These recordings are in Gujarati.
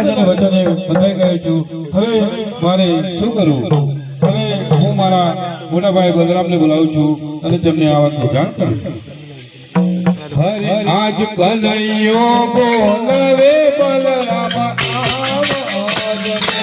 રાજાના વચને બંધાઈ ગયો છું હવે મારે શું કરવું હવે હું મારા મોટાભાઈ બલરામને બોલાવું છું અને તેમને આ વાતની જાણ કરું આજ કનૈયો બોલવે બલરામ આવજને.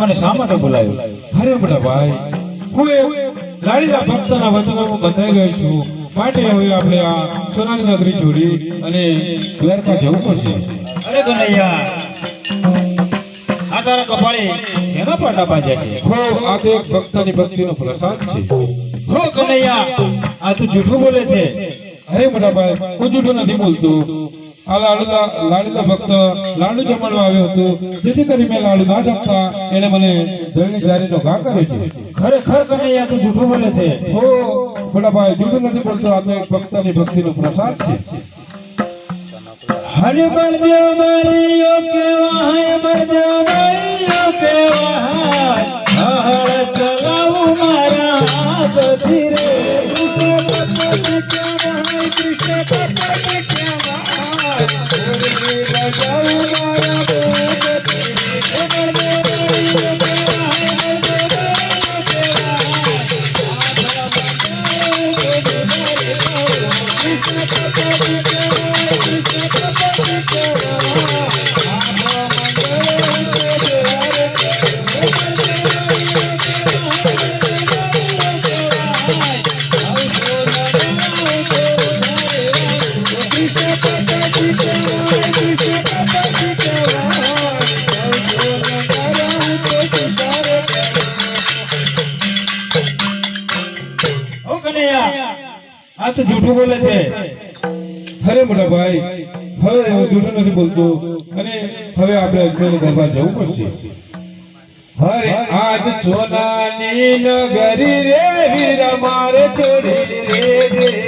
મને શા માટે બોલાવ્યો અરે બધા ભાઈ હું એક લાડીલા ભક્તના વચનમાં બંધાઈ ગયો છું. માટે હવે આપણે આ સોનાની નગરી છોડી અને દ્વારકા જવું પડશે. અરે કનૈયા આ તારા કપાળે શેના પાટા બાંધ્યા છે? હો આ તો એક ભક્તની ભક્તિનો પ્રસાદ છે. હો કનૈયા આ તું જૂઠું બોલે છે. અરે મોટા ભાઈ હું જૂઠું નથી બોલતો. આ લાડુના લાડુલા ભક્ત લાડુ જમણવા આવ્યો હતો. જેથી કરી મેં લાડુ ના જમતા એને મને દળની જારીનો ઘા કર્યો છે. ખરેખર કનૈયા તું જૂઠું બોલે છે? ઓ મોટા ભાઈ જૂઠું નથી બોલતો આ તો એક ભક્તની ભક્તિનો પ્રસાદ છે. હરે બળદેવ મારીઓ કેવાય બળદેવ મારીઓ કેવાય હળ આ તો જૂઠું બોલે છે. અરે મોટા ભાઈ, હવે જૂઠું નથી બોલતો. અને હવે આપણે અક્ષય દરબાર જવું પડશે. હરે આજ સોનાની નગરી રે, વીર મારે છોડી રે રે.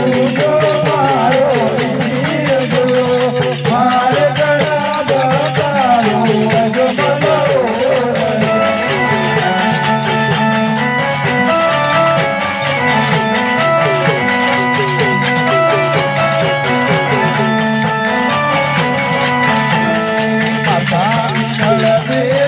Yeah.